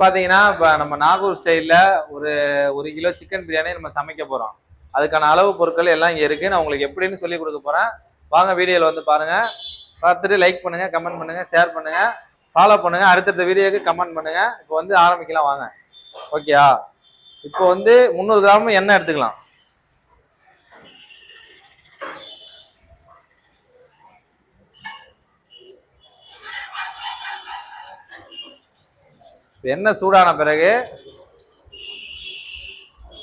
பார்த்தீங்கன்னா இப்போ நம்ம நாகூர் ஸ்டைலில் ஒரு ஒரு கிலோ சிக்கன் பிரியாணி நம்ம சமைக்க போகிறோம் அதுக்கான அளவு பொருட்கள் எல்லாம் இங்கே இருக்குது நான் உங்களுக்கு எப்படின்னு சொல்லி கொடுக்க போகிறேன் வாங்க வீடியோவில் வந்து பாருங்கள் பார்த்துட்டு லைக் பண்ணுங்கள் கமெண்ட் பண்ணுங்கள் ஷேர் பண்ணுங்கள் ஃபாலோ பண்ணுங்கள் அடுத்தடுத்த வீடியோக்கு கமெண்ட் பண்ணுங்கள் இப்போ வந்து ஆரம்பிக்கலாம் வாங்க. ஓகேயா இப்போ வந்து முந்நூறு கிராம் எண்ணெய் எடுத்துக்கலாம் இப்ப எண்ணெய் சூடான பிறகு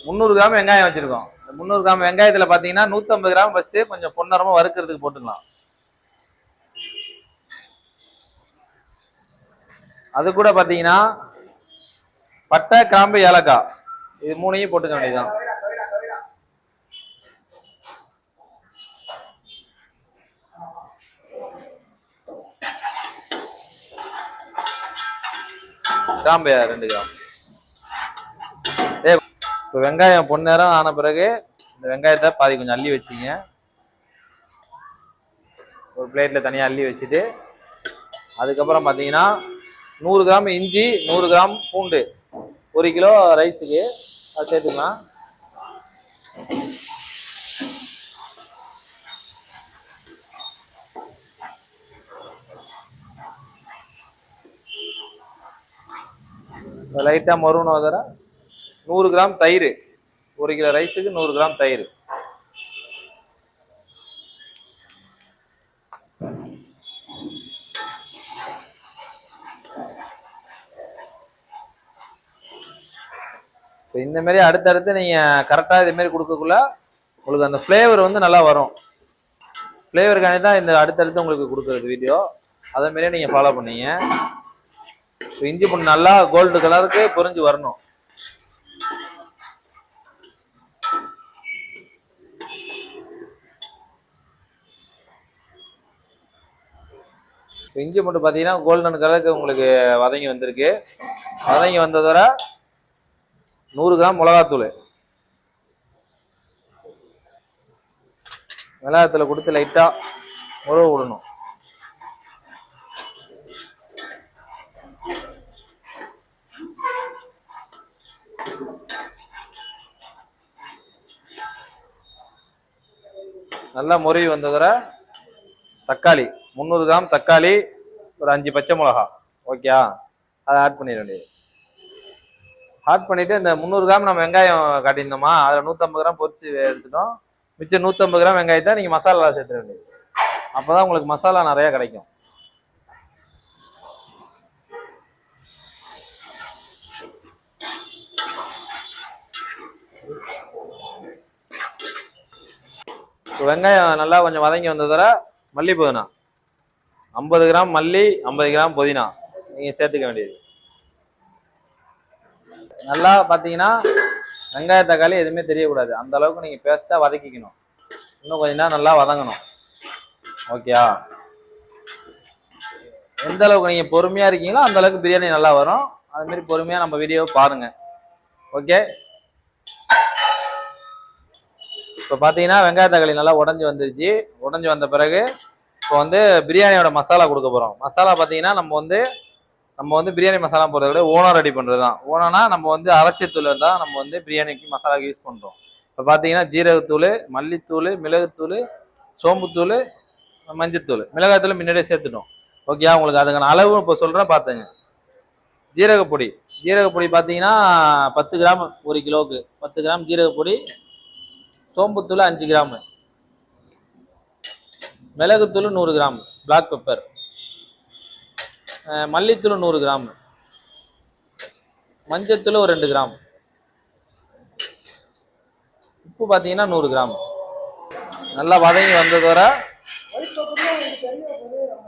முந்நூறு கிராம் வெங்காயம் வச்சுருக்கோம். இந்த முந்நூறு கிராம் வெங்காயத்தில் பார்த்தீங்கன்னா நூற்றம்பது கிராம் ஃபஸ்ட்டு கொஞ்சம் பொன்னரமாக வறுக்கிறதுக்கு போட்டுக்கலாம். அது கூட பார்த்தீங்கன்னா பட்டை கிராம்பு ஏலக்காய் இது மூணையும் போட்டுக்க வேண்டியதுதான். கிராம்பு ரெண்டு கிராம் ஏ இப்போ வெங்காயம் பொன்னேரம் ஆன பிறகு இந்த வெங்காயத்தை பாதி கொஞ்சம் அள்ளி வச்சிங்க. ஒரு பிளேட்டில் தனியாக அள்ளி வச்சுட்டு அதுக்கப்புறம் பார்த்தீங்கன்னா நூறு கிராம் இஞ்சி நூறு கிராம் பூண்டு ஒரு கிலோ ரைஸுக்கு அது சேர்த்துக்கலாம். லைட்டாக மருவணும் வதர நூறு கிராம் தயிர். ஒரு கிலோ ரைஸுக்கு நூறு கிராம் தயிர். இப்போ இந்த மாதிரி அடுத்தடுத்து நீங்கள் கரெக்டாக இதுமாரி கொடுக்கக்குள்ள உங்களுக்கு அந்த ஃப்ளேவர் வந்து நல்லா வரும். ஃப்ளேவருக்காண்டி தான் இந்த அடுத்தடுத்து உங்களுக்கு கொடுக்குறது வீடியோ அதே மாதிரியே நீங்கள் ஃபாலோ பண்ணீங்க. இஞ்சி பூண்டு நல்லா கோல்டு கலருக்கு பொறிஞ்சு வரணும். இஞ்சி பூண்டு பார்த்தீங்கன்னா கோல்டன் கலருக்கு உங்களுக்கு வதங்கி வந்திருக்கு. வதங்கி வந்ததோட நூறு கிராம் மிளகாத்தூள். மிளகாத்தூளை கொடுத்து லைட்டாக உறவு விடணும். நல்லா முறிவு வந்ததுல தக்காளி. முந்நூறு கிராம் தக்காளி ஒரு அஞ்சு பச்சை மிளகா. ஓகேயா அதை ஆட் பண்ணிட வேண்டியது. ஆட் பண்ணிட்டு இந்த முந்நூறு கிராம் நம்ம வெங்காயம் காட்டியிருந்தோமா? அதில் நூற்றம்பது கிராம் பொரிச்சு எடுத்துட்டோம். மிச்சம் நூற்றம்பது கிராம் வெங்காயத்தை நீங்கள் மசாலா சேர்த்துட வேண்டியது. அப்போ தான் உங்களுக்கு மசாலா நிறையா கிடைக்கும் இப்போ வெங்காயம் நல்லா கொஞ்சம் வதங்கி வந்ததில் மல்லி புதினா. ஐம்பது கிராம் மல்லி ஐம்பது கிராம் புதினா. நீங்கள் சேர்த்துக்க வேண்டியது. நல்லா பார்த்தீங்கன்னா வெங்காய தக்காளி எதுவுமே தெரியக்கூடாது. அந்த அளவுக்கு நீங்கள் பேஸ்ட்டாக வதக்கிக்கணும். இன்னும் கொஞ்ச நேரம் நல்லா வதங்கணும். ஓகேயா எந்த அளவுக்கு நீங்கள் பொறுமையாக இருக்கீங்களோ அந்த அளவுக்கு பிரியாணி நல்லா வரும். அதுமாரி பொறுமையாக நம்ம வீடியோவை பாருங்கள் ஓகே இப்போ பார்த்தீங்கன்னா வெங்காய தக்காளி நல்லா உடஞ்சி வந்துருச்சு. உடஞ்சி வந்த பிறகு இப்போ வந்து பிரியாணியோட மசாலா கொடுக்க போகிறோம் மசாலா பார்த்தீங்கன்னா நம்ம வந்து நம்ம வந்து பிரியாணி மசாலா போடுறத விட ஓனா ரெடி பண்ணுறது தான். ஓனானா நம்ம வந்து அரைச்சத்தூள் தான் நம்ம வந்து பிரியாணிக்கு மசாலாக்கு யூஸ் பண்ணுறோம் இப்போ பார்த்தீங்கன்னா ஜீரகத்தூள் மல்லித்தூள் மிளகுத்தூள் சோம்புத்தூள் மஞ்சத்தூள். மிளகாத்தூள் முன்னாடியே சேர்த்துட்டோம். ஓகே உங்களுக்கு அதுக்கான அளவு இப்போ சொல்கிறேன் பார்த்துங்க ஜீரகப்பொடி. ஜீரகப்பொடி பார்த்தீங்கன்னா பத்து கிராம் ஒரு கிலோவுக்கு. பத்து கிராம் ஜீரகப்பொடி சோம்புத்தூள் அஞ்சு கிராமு. மிளகுத்தூள் நூறு கிராம். பிளாக் பெப்பர் மல்லித்தூள் நூறு கிராம். மஞ்சத்தூள் ஒரு ரெண்டு கிராம். உப்பு பார்த்தீங்கன்னா நூறு கிராம். நல்லா வதங்கி வந்ததோட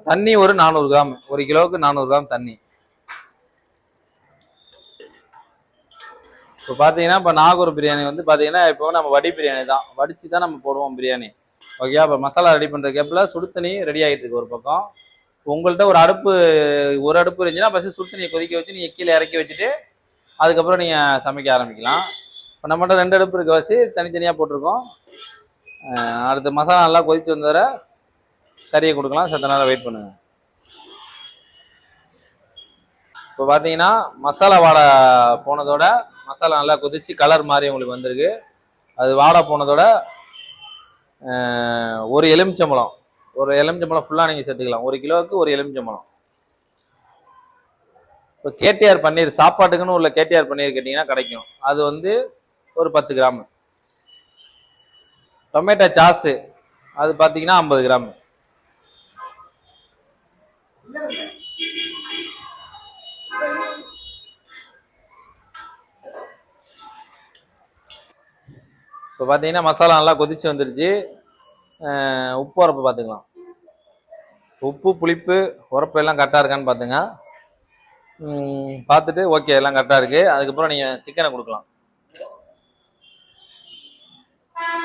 தண்ணி ஒரு நானூறு கிராம். ஒரு கிலோவுக்கு நானூறு கிராம் தண்ணி. இப்போ பார்த்தீங்கன்னா இப்போ நாகூர் பிரியாணி வந்து பார்த்தீங்கன்னா இப்போ நம்ம வடி பிரியாணி தான். வடித்து தான் நம்ம போடுவோம் பிரியாணி. ஓகே இப்போ மசாலா ரெடி பண்ணுற கேப்பில் சுடு தண்ணி ரெடி ஆகிட்டு இருக்கு ஒரு பக்கம். உங்கள்கிட்ட ஒரு அடுப்பு ஒரு அடுப்பு இருந்துச்சுன்னா ஃபஸ்ட்டு சுடு தண்ணியை கொதிக்க வச்சு நீங்கள் கீழே இறக்கி வச்சுட்டு அதுக்கப்புறம் நீங்கள் சமைக்க ஆரம்பிக்கலாம். இப்போ நம்மகிட்ட ரெண்டு அடுப்பு இருக்க வச்சு தனித்தனியாக போட்டிருக்கோம். அடுத்து மசாலா நல்லா கொதித்து வந்தவரை கறியை கொடுக்கலாம். சத்த நேரம் வெயிட் பண்ணுங்கள் இப்போ பார்த்தீங்கன்னா மசாலா வாடை போனதோட மசாலா நல்லா கொதிச்சு கலர் மாதிரி உங்களுக்கு வந்திருக்கு. அது வாட போனதோட ஒரு எலுமிச்சம்பழம். ஒரு எலுமிச்சம்பழம் ஃபுல்லாக நீங்கள் சேர்த்துக்கலாம். ஒரு கிலோவுக்கு ஒரு எலுமிச்சம்பழம். இப்போ கேடிஆர் பன்னீர் சாப்பாட்டுக்குன்னு உள்ள கேடிஆர் பன்னீர் கேட்டிங்கன்னா கிடைக்கும். அது வந்து ஒரு பத்து கிராம். டொமேட்டோ சாஸு அது பார்த்தீங்கன்னா ஐம்பது கிராமு. இப்போ பார்த்தீங்கன்னா மசாலா நல்லா கொதிச்சு வந்துருச்சு. உப்பு உரப்பு பார்த்துக்கலாம் உப்பு புளிப்பு உரப்பு எல்லாம் கரெக்டாக இருக்கான்னு பார்த்துங்க பார்த்துட்டு ஓகே எல்லாம் கரெக்டாக இருக்குது அதுக்கப்புறம் நீங்கள் சிக்கனை கொடுக்கலாம்.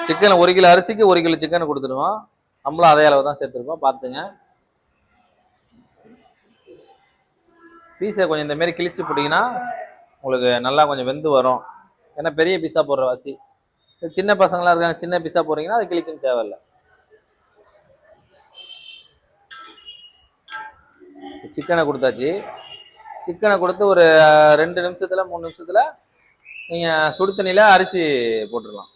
சிக்கனை ஒரு கிலோ அரிசிக்கு ஒரு கிலோ சிக்கனை கொடுத்துருவோம் நம்மளும் அதே அளவு தான் சேர்த்துருக்கோம். பார்த்துங்க பீஸை கொஞ்சம் இந்தமாரி கிழிச்சு போட்டிங்கன்னா உங்களுக்கு நல்லா கொஞ்சம் வெந்து வரும். ஏன்னா பெரிய பீஸா போடுற வாசி சின்ன பசங்களாம் இருக்காங்க சின்ன பீஸாக போகிறீங்கன்னா அது கிளிக்கும் தேவையில்லை. சிக்கனை கொடுத்தாச்சு. சிக்கனை கொடுத்து ஒரு ரெண்டு நிமிஷத்தில் மூணு நிமிஷத்தில் நீங்கள் சுடு அரிசி போட்டுடலாம்.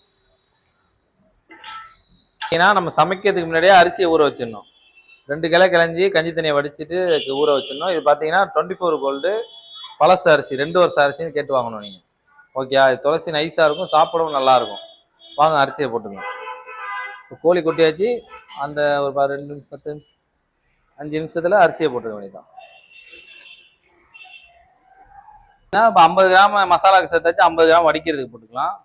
ஏன்னா நம்ம சமைக்கிறதுக்கு முன்னாடியே அரிசியை ஊற வச்சிடணும். ரெண்டு கிளை கிளஞ்சி கஞ்சி தண்ணியை வடிச்சிட்டு ஊற வச்சிடணும். இது பார்த்தீங்கன்னா டுவெண்ட்டி ஃபோர் கோல்டு பழசு அரிசி ரெண்டு வருஷம் அரிசின்னு கேட்டு வாங்கணும் நீங்கள் ஓகே அது துளசி நைஸாக இருக்கும் சாப்பிடவும் நல்லா இருக்கும். வாங்க அரிசியை போட்டுக்கணும் இப்போ கோழி கொட்டியாச்சு. அந்த ஒரு ப- ரெண்டு நிமிஷம் பத்து நிமிஷம் அஞ்சு நிமிஷத்தில் அரிசியை போட்டுக்க வேண்டியதான் இப்போ ஐம்பது கிராம் மசாலாவுக்கு சேர்த்தாச்சு ஐம்பது கிராம் வடிக்கிறதுக்கு போட்டுக்கலாம்.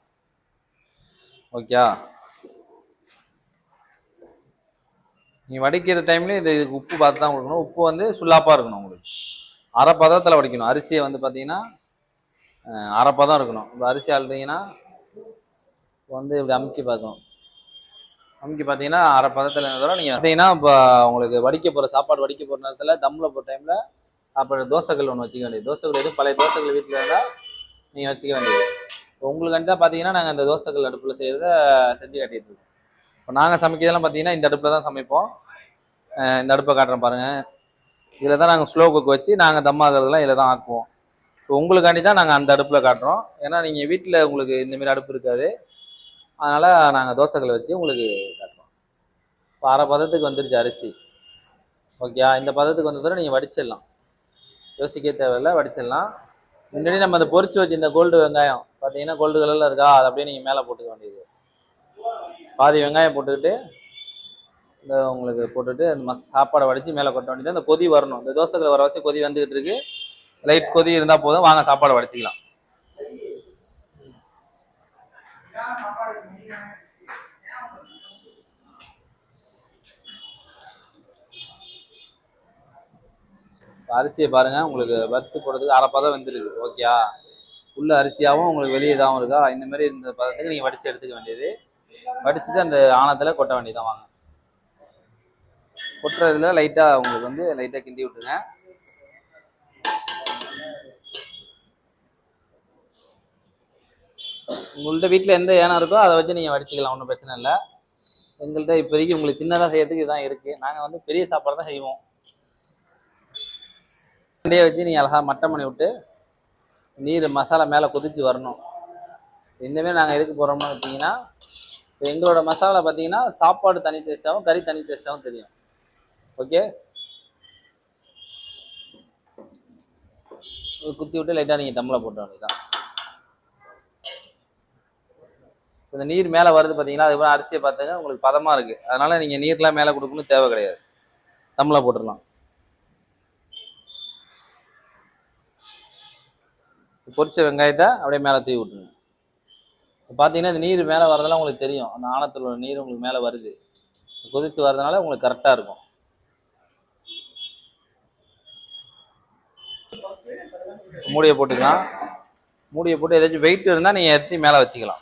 ஓகே நீ வடிக்கிற டைம்ல இது இதுக்கு உப்பு பார்த்து தான் கொடுக்கணும். உப்பு வந்து சுல்லாப்பாக இருக்கணும் உங்களுக்கு. அரை பதத்தில் வடிக்கணும். அரிசியை வந்து பார்த்தீங்கன்னா அரை பதம் இருக்கணும். இப்போ அரிசி அழுறீங்கன்னா வந்து இப்படி அமுக்கி பார்க்கணும். அமுக்கி பார்த்தீங்கன்னா அரை பதத்தில் இருந்ததோட நீங்கள் பார்த்தீங்கன்னா இப்போ உங்களுக்கு வடிக்க போகிற சாப்பாடு வடிக்க போகிற நேரத்தில் தம்மில் போகிற டைமில் அப்புறம் தோசைக்கல் ஒன்று வச்சுக்க வேண்டியது. தோசைகள் எதுவும் பழைய தோசைகள் வீட்டில் இருந்தால் நீங்கள் வச்சுக்க வேண்டியது. இப்போ உங்களுக்கு தான் பார்த்தீங்கன்னா நாங்கள் அந்த தோசைகள் அடுப்பில் செய்கிறத செஞ்சு காட்டிகிட்டு இருக்கோம். இப்போ நாங்கள் சமைக்கிறதெல்லாம் பார்த்தீங்கன்னா இந்த அடுப்பில் தான் சமைப்போம். இந்த அடுப்பை காட்டுறேன் பாருங்கள் இதில் தான் நாங்கள் ஸ்லோ குக் வச்சு நாங்கள் தம் ஆகிறதெல்லாம் இதில் தான் ஆக்குவோம். இப்போ உங்களுக்காண்டி தான் நாங்கள் அந்த அடுப்பில் காட்டுறோம். ஏன்னா நீங்கள் வீட்டில் உங்களுக்கு இந்தமாரி அடுப்பு இருக்காது. அதனால் நாங்கள் தோசைக்கல்லை வச்சு உங்களுக்கு காட்டுறோம். இப்போ அரை பதத்துக்கு வந்துருச்சு அரிசி. ஓகேயா இந்த பதத்துக்கு வந்ததோட நீங்கள் வடிச்சிடலாம். யோசிக்க தேவையில்லை வடிச்சிடலாம். முன்னாடி நம்ம அந்த பொறிச்சு வச்சு இந்த கோல்டு வெங்காயம் பார்த்தீங்கன்னா கோல்டு கலரில் இருக்கா? அதை அப்படியே நீங்கள் மேலே போட்டுக்க வேண்டியது. பாதி வெங்காயம் போட்டுக்கிட்டு இந்த உங்களுக்கு போட்டுட்டு அந்த மஸ் சாப்பாடை வடித்து மேலே கொட்ட வேண்டியது. அந்த கொதி வரணும். இந்த தோசைகள் வர வச்சு கொதி வந்துக்கிட்டு இருக்கு. லைட் கொதி இருந்தால் போதும். வாங்க சாப்பாடை வடிச்சிக்கலாம். அரிசியை பாருங்க உங்களுக்கு பரிசு போடுறதுக்கு அரை பதம் வந்துருக்கு ஓகேயா உள்ள அரிசியாகவும் உங்களுக்கு வெளியே இதாகவும் இருக்கா? இந்த மாதிரி இந்த பதத்துக்கு நீங்கள் வடித்து எடுத்துக்க வேண்டியது. வடிச்சுட்டு அந்த ஆணத்தில் கொட்ட வேண்டியதான் வாங்க. கொட்டுறதுல லைட்டாக உங்களுக்கு வந்து லைட்டாக கிண்டி விட்டுருங்க. உங்கள்கிட்ட வீட்டில் எந்த ஏனம் இருக்கோ அதை வச்சு நீங்கள் வடிச்சுக்கலாம் ஒன்றும் பிரச்சனை இல்லை. எங்கள்கிட்ட இப்போதைக்கு உங்களுக்கு சின்னதாக செய்யறதுக்கு இதுதான் இருக்குது நாங்கள் வந்து பெரிய சாப்பாடு தான் செய்வோம். அப்படியே வச்சு நீங்கள் அழகாக மட்டம் பண்ணி விட்டு நீர் மசாலா மேலே கொதிச்சு வரணும். இந்தமாரி நாங்கள் எதுக்கு போகிறோம்னு பார்த்தீங்கன்னா இப்போ எங்களோட மசாலா பார்த்தீங்கன்னா சாப்பாடு தனி டேஸ்ட்டாகவும் கறி தனி டேஸ்ட்டாகவும் தெரியும். ஓகே குத்தி விட்டு லைட்டாக நீங்கள் தம்மில் போட்ட வேண்டியதான் இந்த நீர் மேலே வருது பார்த்தீங்கன்னா அதுக்கப்புறம் அரிசியை பார்த்துங்க உங்களுக்கு பதமாக இருக்குது அதனால் நீங்கள் நீர்லாம் மேலே கொடுக்கணும் தேவை கிடையாது. தம்மில் போட்டுடலாம். பொரிச்ச வெங்காயத்தை அப்படியே மேலே தூவி விட்டுருங்க. இப்போ பார்த்தீங்கன்னா இந்த நீர் மேலே வரதெல்லாம் உங்களுக்கு தெரியும். அந்த ஆணத்தில் உள்ள நீர் உங்களுக்கு மேலே வருது. கொதித்து வரதுனால உங்களுக்கு கரெக்டாக இருக்கும். மூடியை போட்டுக்கலாம். மூடியை போட்டு ஏதாச்சும் வெயிட் இருந்தால் நீங்கள் எடுத்து மேலே வச்சுக்கலாம்.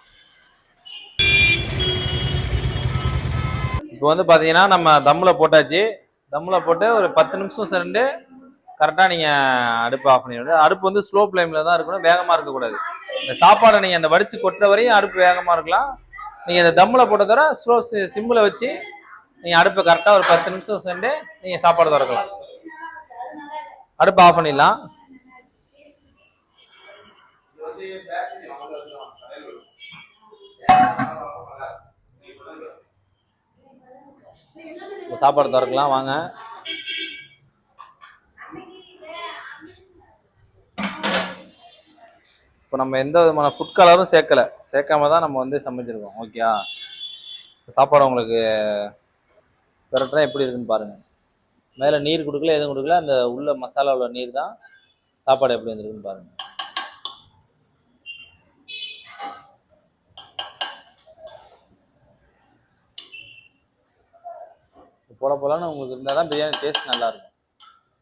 இப்போ வந்து பார்த்தீங்கன்னா நம்ம தம்மில் போட்டாச்சு. தம்மில் போட்டு ஒரு பத்து நிமிஷம் சென்று கரெக்டாக நீங்கள் அடுப்பு ஆஃப் பண்ணிவிடு அடுப்பு வந்து ஸ்லோ ஃப்ளேமில் தான் இருக்கணும் வேகமாக இருக்கக்கூடாது இந்த சாப்பாடை நீங்கள் அந்த வடித்து கொட்டுற வரையும் அடுப்பு வேகமாக இருக்கலாம். நீங்கள் இந்த தம்மில் போட்ட தவிர ஸ்லோ சிம்மில் வச்சு நீங்கள் அடுப்பை கரெக்டாக ஒரு பத்து நிமிஷம் சென்று நீங்கள் சாப்பாடு திறக்கலாம். அடுப்பு ஆஃப் பண்ணிடலாம். இப்ப சாப்பாடு திறக்கலாம் வாங்க. இப்போ நம்ம எந்த விதமான ஃபுட் கலரும் சேர்க்கல. சேர்க்காம தான் நம்ம வந்து சமைச்சிருக்கோம் ஓகேயா சாப்பாடு உங்களுக்கு விரட்டுறேன் எப்படி இருக்குன்னு பாருங்கள் மேலே நீர் கொடுக்கல எதுவும் கொடுக்கல அந்த உள்ள மசாலா உள்ள நீர் தான் சாப்பாடு எப்படி வந்துருக்குன்னு பாருங்கள் போல போலன்னு உங்களுக்கு இருந்தால் தான் பிரியாணி டேஸ்ட் நல்லா இருக்கும்.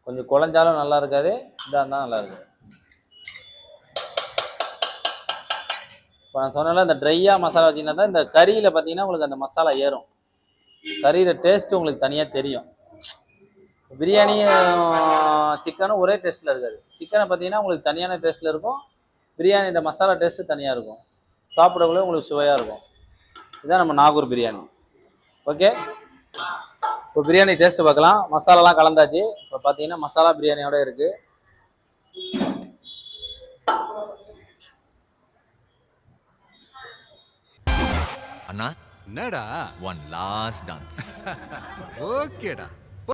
கொஞ்சம் குழஞ்சாலும் நல்லா இருக்காது இதாக இருந்தால் நல்லா இருக்கும் இப்போ நான் சொன்னால இந்த ட்ரையாக மசாலா வச்சிங்கன்னா தான் இந்த கறியில் பார்த்தீங்கன்னா உங்களுக்கு அந்த மசாலா ஏறும். கறியில் டேஸ்ட்டு உங்களுக்கு தனியாக தெரியும். பிரியாணியும் சிக்கனும் ஒரே டேஸ்ட்டில் இருக்காது. சிக்கனை பார்த்தீங்கன்னா உங்களுக்கு தனியான டேஸ்ட்டில் இருக்கும். பிரியாணியோட மசாலா டேஸ்ட்டு தனியாக இருக்கும். சாப்பிடக்குள்ளே உங்களுக்கு சுவையாக இருக்கும். இதுதான் நம்ம நாகூர் பிரியாணி. ஓகே? இப்போ பிரியாணி டேஸ்ட் பார்க்கலாம். மசாலாலாம் கலந்தாச்சு. இப்போ பார்த்தீங்கன்னா மசாலா பிரியாணியோட இருக்குது அண்ணா என்னடா? ஒன் லாஸ்ட் டான்ஸ் ஓகேடா.